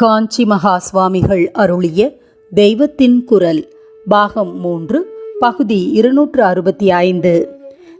காஞ்சி மகா சுவாமிகள் அருளிய தெய்வத்தின் குரல் பாகம் மூன்று பகுதி இருநூற்று அறுபத்தி ஐந்து.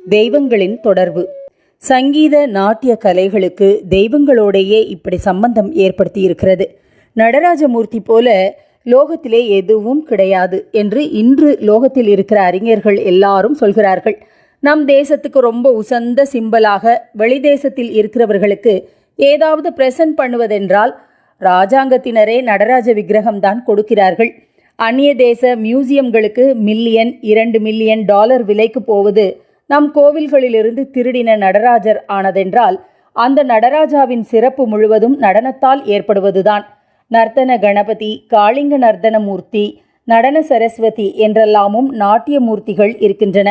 தெய்வங்களின் தொடர்பு. சங்கீத நாட்டிய கலைகளுக்கு தெய்வங்களோடையே இப்படி சம்பந்தம் ஏற்படுத்தி இருக்கிறது நடராஜமூர்த்தி போல லோகத்திலே எதுவும் கிடையாது என்று இன்று லோகத்தில் இருக்கிற அறிஞர்கள் எல்லாரும் சொல்கிறார்கள். நம் தேசத்துக்கு ரொம்ப உசந்த சிம்பலாக வெளிதேசத்தில் இருக்கிறவர்களுக்கு ஏதாவது பிரசன்ட் பண்ணுவதென்றால் ராஜாங்கத்தினரே நடராஜ விக்கிரகம்தான் கொடுக்கிறார்கள். அந்நிய தேச மியூசியம்களுக்கு மில்லியன் இரண்டு மில்லியன் டாலர் விலைக்கு போவது நம் கோவில்களிலிருந்து திருடின நடராஜர் ஆனதென்றால் அந்த நடராஜாவின் சிறப்பு முழுவதும் நடனத்தால் ஏற்படுவதுதான். நர்த்தன கணபதி காளிங்க நர்த்தன மூர்த்தி நடன சரஸ்வதி என்றெல்லாமும் நாட்டிய மூர்த்திகள் இருக்கின்றன.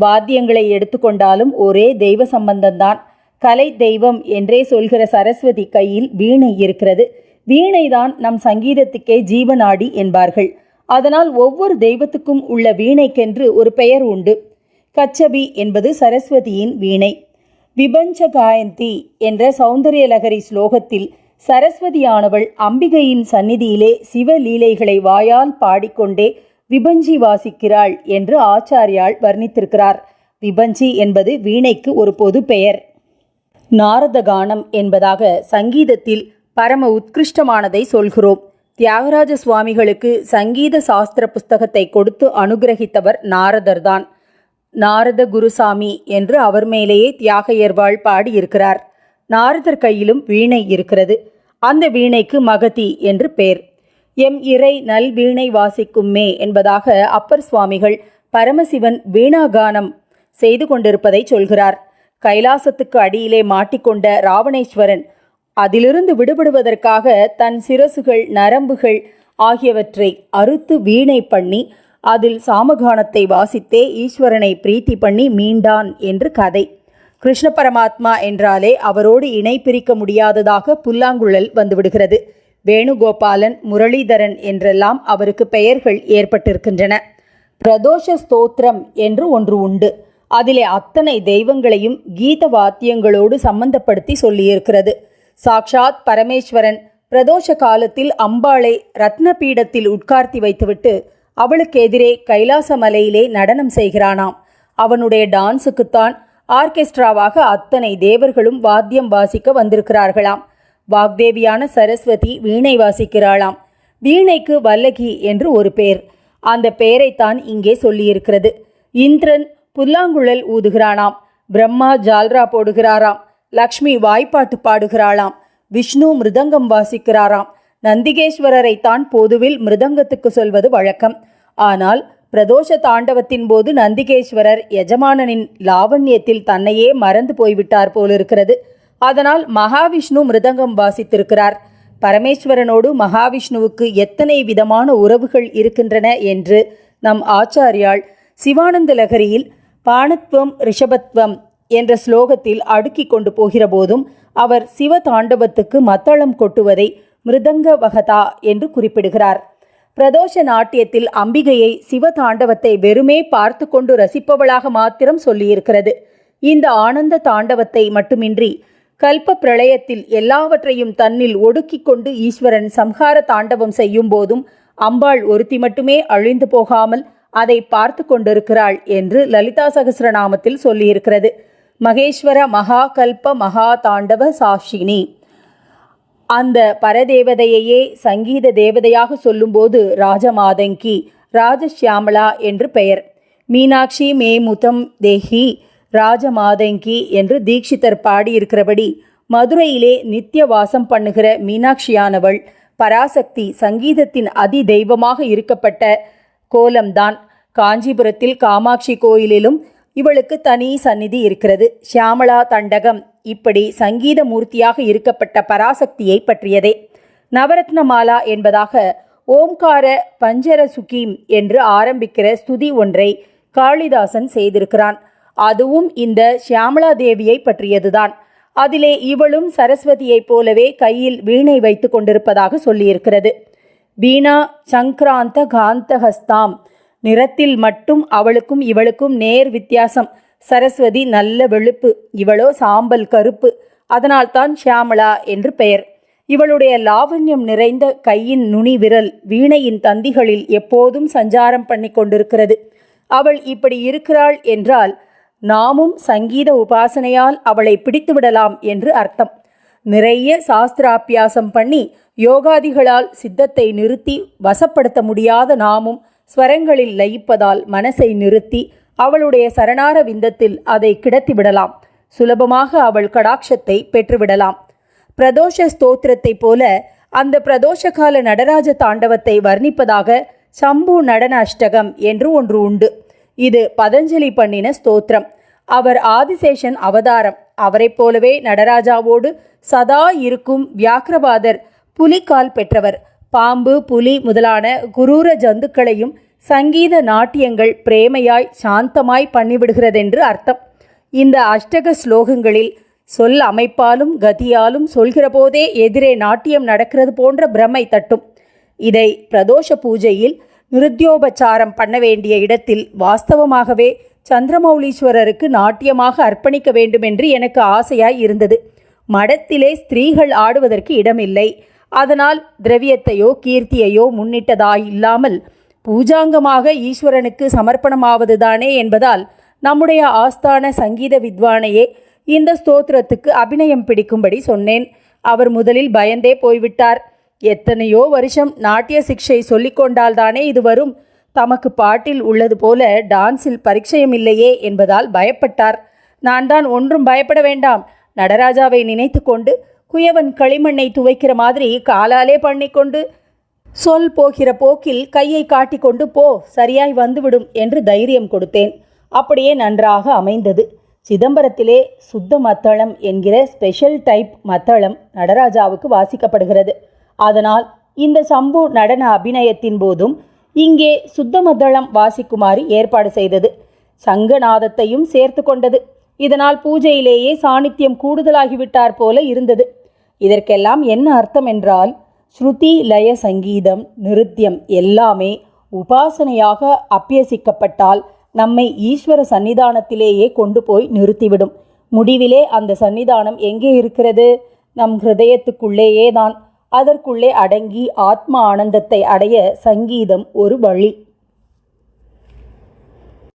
வாத்தியங்களை எடுத்துக்கொண்டாலும் ஒரே தெய்வ சம்பந்தம்தான். கலை தெய்வம் என்றே சொல்கிற சரஸ்வதி கையில் வீணை இருக்கிறது. வீணைதான் நம் சங்கீதத்துக்கே ஜீவநாடி என்பார்கள். அதனால் ஒவ்வொரு தெய்வத்துக்கும் உள்ள வீணைக்கென்று ஒரு பெயர் உண்டு. கச்சபி என்பது சரஸ்வதியின் வீணை. விபஞ்ச காயந்தி என்ற சௌந்தரியலகரி ஸ்லோகத்தில் சரஸ்வதியானவள் அம்பிகையின் சந்நிதியிலே சிவலீலைகளை வாயால் பாடிக்கொண்டே விபஞ்சி வாசிக்கிறாள் என்று ஆச்சாரியால் வர்ணித்திருக்கிறார். விபஞ்சி என்பது வீணைக்கு ஒரு பொது பெயர். நாரத கானம் என்பதாக சங்கீதத்தில் பரம உத்கிருஷ்டமானதை சொல்கிறோம். தியாகராஜ சுவாமிகளுக்கு சங்கீத சாஸ்திர புஸ்தகத்தை கொடுத்து அனுகிரகித்தவர் நாரதர்தான். நாரத குருசாமி என்று அவர் மேலேயே தியாகையர்வாள் பாடியிருக்கிறார். நாரதர் கையிலும் வீணை இருக்கிறது. அந்த வீணைக்கு மகதி என்று பேர். எம் இறை நல் வீணை வாசிக்கும்மே என்பதாக அப்பர் சுவாமிகள் பரமசிவன் வீணாகானம் செய்து கொண்டிருப்பதை சொல்கிறார். கைலாசத்துக்கு அடியிலே மாட்டிக்கொண்ட ராவணேஸ்வரன் அதிலிருந்து விடுபடுவதற்காக தன் சிரசுகள் நரம்புகள் ஆகியவற்றை அறுத்து வீணை பண்ணி அதில் சாமகானத்தை வாசித்தே ஈஸ்வரனை பிரீத்தி பண்ணி மீண்டான் என்று கதை. கிருஷ்ண பரமாத்மா என்றாலே அவரோடு இணை பிரிக்க முடியாததாக புல்லாங்குழல் வந்துவிடுகிறது. வேணுகோபாலன் முரளிதரன் என்றெல்லாம் அவருக்கு பெயர்கள் ஏற்பட்டிருக்கின்றன. பிரதோஷ ஸ்தோத்திரம் என்று ஒன்று உண்டு. அதிலே அத்தனை தெய்வங்களையும் கீத வாத்தியங்களோடு சம்பந்தப்படுத்தி சொல்லியிருக்கிறது. சாக்ஷாத் பரமேஸ்வரன் பிரதோஷ காலத்தில் அம்பாளை ரத்ன பீடத்தில் உட்கார்த்தி வைத்துவிட்டு அவளுக்கு எதிரே கைலாச மலையிலே நடனம் செய்கிறானாம். அவனுடைய டான்ஸுக்குத்தான் ஆர்கெஸ்ட்ராவாக அத்தனை தேவர்களும் வாத்தியம் வாசிக்க வந்திருக்கிறார்களாம். வாக்தேவியான சரஸ்வதி வீணை வாசிக்கிறாளாம். வீணைக்கு வல்லகி என்று ஒரு பேர். அந்த பெயரைத்தான் இங்கே சொல்லியிருக்கிறது. இந்திரன் புல்லாங்குழல் ஊதுகிறானாம். பிரம்மா ஜால்ரா போடுகிறாராம். லக்ஷ்மி வாய்ப்பாட்டு பாடுகிறாளாம். விஷ்ணு மிருதங்கம் வாசிக்கிறாராம். நந்திகேஸ்வரரை தான் பொதுவில் மிருதங்கத்துக்கு சொல்வது வழக்கம். ஆனால் பிரதோஷ தாண்டவத்தின் போது நந்திகேஸ்வரர் எஜமானனின் லாவண்யத்தில் தன்னையே மறந்து போய்விட்டார் போலிருக்கிறது. அதனால் மகாவிஷ்ணு மிருதங்கம் வாசித்திருக்கிறார். பரமேஸ்வரனோடு மகாவிஷ்ணுவுக்கு எத்தனை விதமான உறவுகள் இருக்கின்றன என்று நம் ஆச்சாரியால் சிவானந்த லகரியில் பாணத்வம் ரிஷபத்வம் என்ற ஸ்லோகத்தில் அடுக்கி கொண்டு போகிற போதும் அவர் சிவ தாண்டவத்துக்கு மத்தளம் கொட்டுவதை மிருதங்க வகதா என்று குறிப்பிடுகிறார். பிரதோஷ நாட்டியத்தில் அம்பிகையை சிவ தாண்டவத்தை வெறுமே பார்த்து கொண்டு ரசிப்பவளாக மாத்திரம் சொல்லியிருக்கிறது. இந்த ஆனந்த தாண்டவத்தை மட்டுமின்றி கல்ப பிரளயத்தில் எல்லாவற்றையும் தன்னில் ஒடுக்கி கொண்டு ஈஸ்வரன் சம்ஹார தாண்டவம் செய்யும் போதும் அம்பாள் ஒருத்தி மட்டுமே அழிந்து போகாமல் அதை பார்த்து கொண்டிருக்கிறாள் என்று லலிதா சகசிரநாமத்தில் சொல்லியிருக்கிறது. மகேஸ்வர மகா கல்ப மகா தாண்டவ சாஷினி. அந்த பரதேவதையையே சங்கீத தேவதையாக சொல்லும்போது ராஜமாதங்கி ராஜஷ்யாமலா என்று பெயர். மீனாட்சி மேமுதம் தேஹி ராஜமாதங்கி என்று தீட்சிதர் பாடியிருக்கிறபடி மதுரையிலே நித்திய வாசம் பண்ணுகிற மீனாட்சியானவள் பராசக்தி சங்கீதத்தின் அதி தெய்வமாக இருக்கப்பட்ட கோலம்தான். காஞ்சிபுரத்தில் காமாட்சி கோயிலிலும் இவளுக்கு தனி சந்நிதி இருக்கிறது. ஷியாமளா தண்டகம். இப்படி சங்கீத மூர்த்தியாக இருக்கப்பட்ட பராசக்தியை பற்றியதே. நவரத்னமாலா என்பதாக ஓம்கார பஞ்சர சுகீம் என்று ஆரம்பிக்கிற ஸ்துதி ஒன்றை காளிதாசன் செய்திருக்கிறான். அதுவும் இந்த ஷியாமளா தேவியை பற்றியதுதான். அதிலே இவளும் சரஸ்வதியைப் போலவே கையில் வீணை வைத்து கொண்டிருப்பதாக சொல்லியிருக்கிறது. வீணா சங்கராந்த காந்தஹஸ்தாம். நிறத்தில் மட்டும் அவளுக்கும் இவளுக்கும் நேர் வித்தியாசம். சரஸ்வதி நல்ல வெளுப்பு இவளோ சாம்பல் கருப்பு. அதனால்தான் ஷியாமளா என்று பெயர். இவளுடைய லாவண்யம் நிறைந்த கையின் நுனி விரல் வீணையின் தந்திகளில் எப்போதும் சஞ்சாரம் பண்ணி கொண்டிருக்கிறது. அவள் இப்படி இருக்கிறாள் என்றால் நாமும் சங்கீத உபாசனையால் அவளை பிடித்து விடலாம் என்று அர்த்தம். நிறைய சாஸ்திராபியாசம் பண்ணி யோகாதிகளால் சித்தத்தை நிறுத்தி வசப்படுத்த முடியாத நாமும் ஸ்வரங்களில் லயிப்பதால் மனசை நிறுத்தி அவளுடைய சரணார விந்தத்தில் அதை கிடத்திவிடலாம் சுலபமாக அவள் கடாட்சத்தை பெற்றுவிடலாம். பிரதோஷ ஸ்தோத்திரத்தைப் போல அந்த பிரதோஷ கால நடராஜ தாண்டவத்தை வர்ணிப்பதாக சம்பு நடன அஷ்டகம் என்று ஒன்று உண்டு. இது பதஞ்சலி பண்ணின ஸ்தோத்திரம். அவர் ஆதிசேஷன் அவதாரம். அவரைப் போலவே நடராஜாவோடு சதா இருக்கும் வியாக்கிரபாதர் புலிக்கால் பெற்றவர். பாம்பு புலி முதலான குரூர ஜந்துக்களையும் சங்கீத நாட்டியங்கள் பிரேமையாய் சாந்தமாய் பண்ணிவிடுகிறதென்று அர்த்தம். இந்த அஷ்டக ஸ்லோகங்களில் சொல் அமைப்பாலும் கதியாலும் சொல்கிறபோதே எதிரே நாட்டியம் நடக்கிறது போன்ற பிரமை தட்டும். இதை பிரதோஷ பூஜையில் நிருத்யோபச்சாரம் பண்ண வேண்டிய இடத்தில் வாஸ்தவமாகவே சந்திரமௌலீஸ்வரருக்கு நாட்டியமாக அர்ப்பணிக்க வேண்டும் என்று எனக்கு ஆசையாய் இருந்தது. மடத்திலே ஸ்திரீகள் ஆடுவதற்கு இடமில்லை. அதனால் திரவியத்தையோ கீர்த்தியையோ முன்னிட்டதாய் இல்லாமல் பூஜாங்கமாக ஈஸ்வரனுக்கு சமர்ப்பணமாவதுதானே என்பதால் நம்முடைய ஆஸ்தான சங்கீத வித்வானையே இந்த ஸ்தோத்திரத்துக்கு அபிநயம் பிடிக்கும்படி சொன்னேன். அவர் முதலில் பயந்தே போய்விட்டார். எத்தனையோ வருஷம் நாட்டிய சிக்ஷை சொல்லிக்கொண்டால்தானே இது வரும். தமக்கு பாட்டில் உள்ளது போல டான்ஸில் பரீட்சையும் இல்லையே என்பதால் பயப்பட்டார். நான் தான் ஒன்றும் பயப்பட வேண்டாம். நடராஜாவை நினைத்து கொண்டு குயவன் களிமண்ணை துவைக்கிற மாதிரி காலாலே பண்ணிக்கொண்டு சொல் போகிற போக்கில் கையை காட்டிக்கொண்டு போ சரியாய் வந்துவிடும் என்று தைரியம் கொடுத்தேன். அப்படியே நன்றாக அமைந்தது. சிதம்பரத்திலே சுத்த மத்தளம் என்கிற ஸ்பெஷல் டைப் மத்தளம் நடராஜாவுக்கு வாசிக்கப்படுகிறது. அதனால் இந்த சம்பு நடன அபிநயத்தின் போதும் இங்கே சுத்த மத்தளம் வாசிக்குமாறு ஏற்பாடு செய்தது. சங்கநாதத்தையும் சேர்த்து கொண்டது. இதனால் பூஜையிலேயே சாநித்தியம் கூடுதலாகிவிட்டார் போல இருந்தது. இதற்கெல்லாம் என்ன அர்த்தம் என்றால் ஸ்ருதி லய சங்கீதம் நிருத்தியம் எல்லாமே உபாசனையாக அப்பியசிக்கப்பட்டால் நம்மை ஈஸ்வர சன்னிதானத்திலேயே கொண்டு போய் நிறுத்திவிடும். முடிவிலே அந்த சன்னிதானம் எங்கே இருக்கிறது? நம் ஹிருதயத்துக்குள்ளேயே தான் அதற்குள்ளே அடங்கி ஆத்ம ஆனந்தத்தை அடைய சங்கீதம் ஒரு வழி.